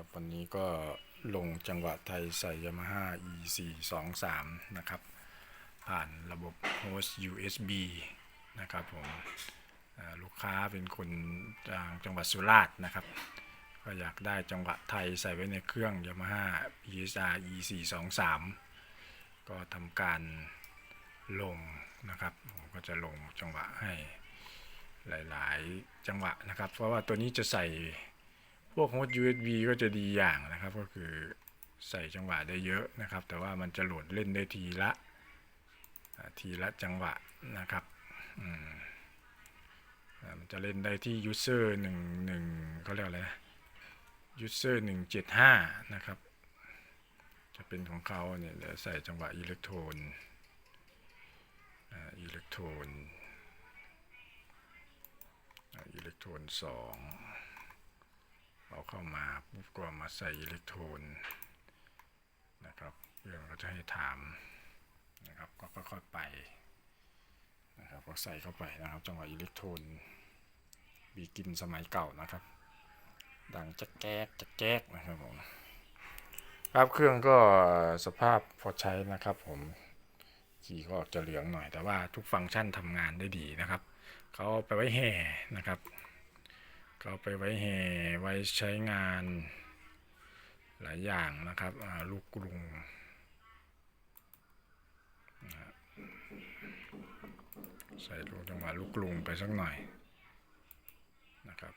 ครับวันนี้ก็ลงจังหวะไทยใส่ Yamaha E 4 2 3นะครับ ผ่านระบบ host USB นะครับผมลูกค้าเป็นคนทาจังหวัดสุราษฎร์นะครับ ก็อยากได้จังหวะไทยใส่ไว้ในเครื่อง Yamaha PSR E 4 2 3ก็ทำการลงนะครับ ผมก็จะลงจังหวะให้หลาย ๆ จังหวะนะครับ เพราะว่าตัวนี้จะใส่ พวก host USB ก็จะดีอย่างนะครับ ก็คือใส่จังหวะได้เยอะนะครับ แต่ว่ามันจะโหลดเล่นได้ทีละทีละจังหวะนะครับมันจะเล่นได้ที่ user หนึ่งหนึ่งเขาเรียกอะไร user หนึ่งเจ็ดห้านะครับ จะเป็นของเขาเนี่ยเดี๋ยวใส่จังหวะอิเล็กโทรนอิเล็กโทรนอิเล็กโทรนสอง เอาเข้ามาปุ๊บก็มาใส่อิเล็กโทรนนะครับเรื่องก็จะให้ถามนะครับก็ค่อยๆไปนะครับก็ใส่เข้าไปนะครับจังหวะอิเล็กโทรนบีกินสมัยเก่านะครับ ดังจักแจ๊กจักแจ๊กนะครับผมครับเครื่องก็สภาพพอใช้นะครับผมสีก็ออกจะเหลืองหน่อย แต่ว่าทุกฟังก์ชันทำงานได้ดีนะครับเขาไปไว้แห่นะครับ ก็ไปไว้แห่ไว้ใช้งานหลายอย่างนะครับลูกกรุงใส่ลูกจังหวะลูกกรุงไปสักหน่อยนะครับ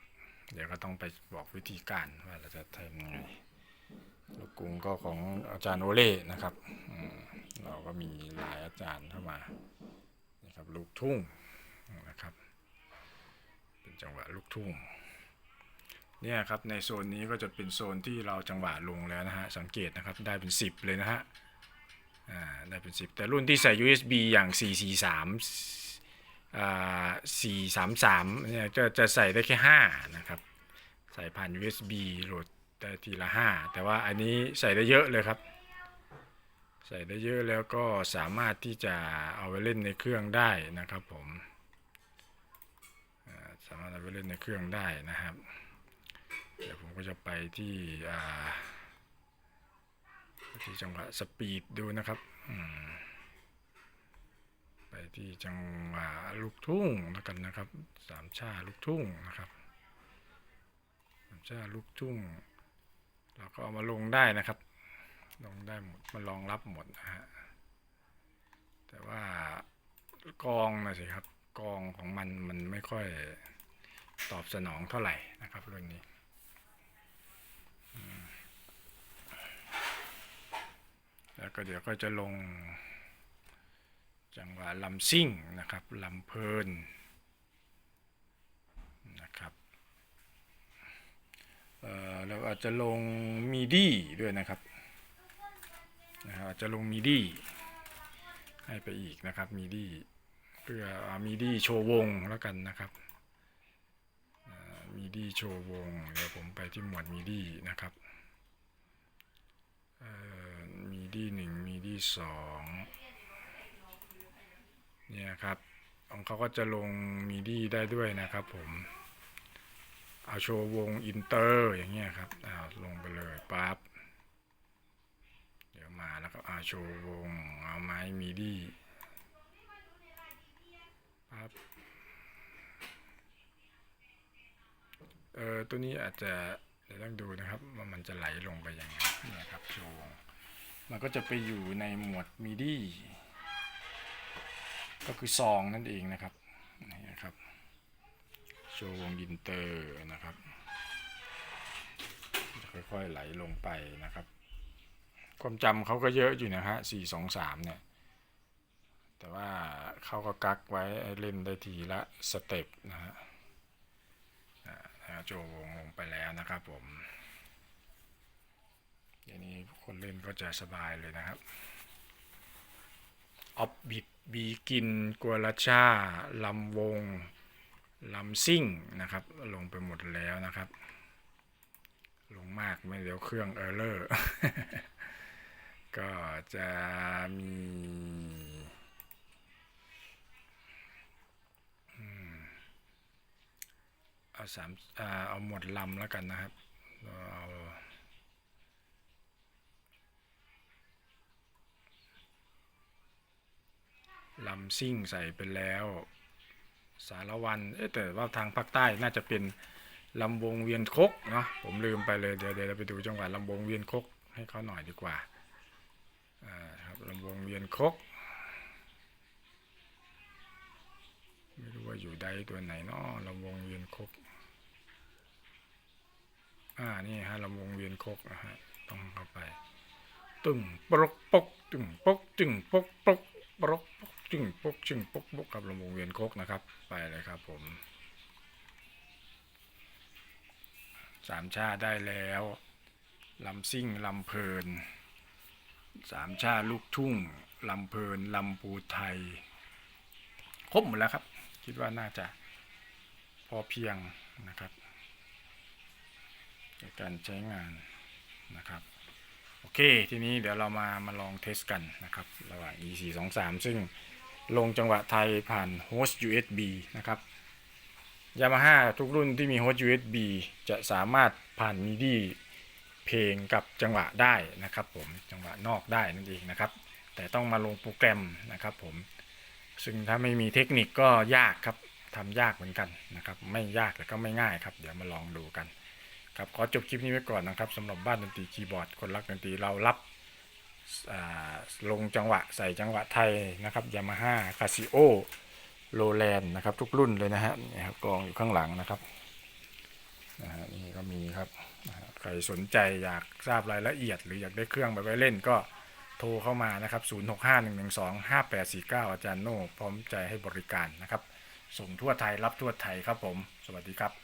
เดี๋ยวก็ต้องไปบอกวิธีการว่าเราจะทำยังไงลูกกรุงก็ของอาจารย์โอเล่นะครับเราก็มีหลายอาจารย์เข้ามานี่ครับลูกทุ่งนะครับ เป็นจังหวะลูกทุ่ง เนี่ยครับในโซนนี้ก็จะเป็นโซนที่เราจังหวะลงแล้วนะฮะสังเกตนะครับได้เป็น 10 เลยนะฮะอ่าได้เป็น 10 แต่รุ่นที่ใส่ USB อย่าง 443อ่า433เนี่ยจะจะใส่ได้แค่ 5 นะครับ ใส่ผ่าน USB โหลดได้ทีละ 5 แต่ว่าอันนี้ใส่ได้เยอะเลยครับ ใส่ได้เยอะแล้วก็สามารถที่จะเอาไปเล่นในเครื่องได้นะครับผมอ่าสามารถเอาไปเล่นในเครื่องได้นะครับ เดี๋ยวผมก็จะไปที่ที่จังหวะสปีดดูนะครับ ไปที่จังหวะลูกทุ่งแล้วกันนะครับ สามชาลูกทุ่งนะครับ สามชาลูกทุ่ง เราก็เอามาลงได้นะครับ ลงได้หมดมันรองรับหมดนะฮะ แต่ว่ากองนะสิครับกองของมันมันไม่ค่อยตอบสนองเท่าไหร่นะครับรุ่นนี้ แล้ว ก็เดี๋ยวก็จะลง จังหวะลำซิ่งนะครับลำเพลินนะครับเอ่อาจจะลงมีดี้ด้วยนะครับนะครับอาจจะลงมีดี้ให้ไปอีกนะครับมีดี้เพื่อมีดี้โชว์วงแล้วกันนะครับมีดี้โชว์วงเดี๋ยวผมไปที่หมวดมีดี้นะครับ ดีหนึ่งมีดีสองเนี่ยครับของเขาก็จะลงมีดีได้ด้วยนะครับผม เอาโชว์วงอินเตอร์อย่างเงี้ยครับเอาลงไปเลยปั๊บเดี๋ยวมาแล้วก็เอาโชว์วงเอาไม้มีดีปั๊บเออตัวนี้อาจจะเดี๋ยวต้องดูนะครับว่ามันจะไหลลงไปยังไงเนี่ยครับโชว์วง มันก็จะไปอยู่ในหมวดมีดีก็คือซองนั่นเองนะครับนี่นะครับ โชว์วงอินเตอร์นะครับจะค่อยๆไหลลงไปนะครับ ความจำเขาก็เยอะอยู่นะฮะสี่สองสามเนี่ย แต่ว่าเขาก็กักไว้เล่นได้ทีละสเต็ปนะฮะฮะโชว์วงลงไปแล้วนะครับผม อย่างนี้คนเล่นก็จะสบายเลยนะครับออบบิดบีกินกัวลาชาลำวงลำซิ่งนะครับ ลงไปหมดแล้วนะครับ ลงมากไม่เดี๋ยวเครื่องเออร์เลอร์ก็จะมีเอาสามเอาหมดลำแล้วกันนะครับ เอา ลำซิ่งใส่ไปแล้ว สารวันเอ๊ะแต่ว่าทางภาคใต้น่าจะเป็นลำวงเวียนคกเนาะผมลืมไปเลยเดี๋ยวเดี๋ยวเราไปดูจังหวัดลำวงเวียนคกให้เขาหน่อยดีกว่าอ่าครับลำวงเวียนคกไม่รู้ว่าอยู่ใดตัวไหนเนาะลำวงเวียนคกอ่านี่ฮะลำวงเวียนคกนะฮะต้องเข้าไปตึงปรกปกตึงปกตึงปกปกปรกปก ตึงปุ๊กตึงปุ๊กปุ๊กกับลำวงเวียนโคกนะครับ ไปเลยครับผมสามชาได้แล้วลำซิ่งลำเพลินสามชาลูกทุ่งลำเพลินลำปูไทย ครบหมดแล้วครับ คิดว่าน่าจะพอเพียงนะครับในการใช้งานนะครับ โอเค ทีนี้เดี๋ยวเรามามาลองเทสกันนะครับ ระหว่าง e 4 2 3ซึ่ง ลงจังหวะไทยผ่านโฮสต์ USB นะครับยามาฮ่าทุกรุ่นที่มีโฮสต์ USB จะสามารถผ่านมิดีเพลงกับจังหวะได้นะครับผมจังหวะนอกได้นั่นเองนะครับ แต่ต้องมาลงโปรแกรมนะครับผมซึ่งถ้าไม่มีเทคนิคก็ยากครับทำยากเหมือนกันนะครับ ไม่ยากแต่ก็ไม่ง่ายครับ เดี๋ยวมาลองดูกันครับขอจบคลิปนี้ไว้ก่อนนะครับสำหรับบ้านดนตรีคีย์บอร์ดคนรักดนตรีเรารับอ่า ลงจังหวะใส่จังหวะไทยนะครับยามาฮ่าคาซิโอโรแลนนะครับ ทุกรุ่นเลยนะฮะนี่ครับกองอยู่ข้างหลังนะครับนะฮะนี่ก็มีครับใครสนใจอยากทราบรายละเอียด หรืออยากได้เครื่องไปไว้เล่นก็โทรเข้ามานะครับ 0651125849 อาจารย์โน่พร้อมใจให้บริการนะครับ ส่งทั่วไทยรับทั่วไทยครับผม สวัสดีครับ